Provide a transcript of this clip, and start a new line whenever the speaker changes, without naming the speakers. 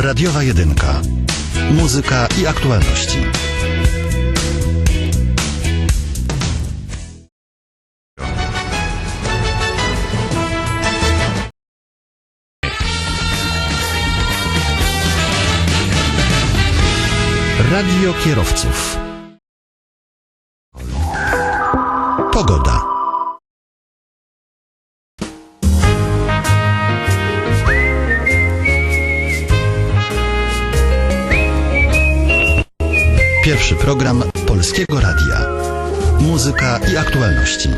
Radiowa Jedynka. Muzyka i aktualności. Radio kierowców. Pogoda. Pierwszy program Polskiego Radia. Muzyka i aktualności.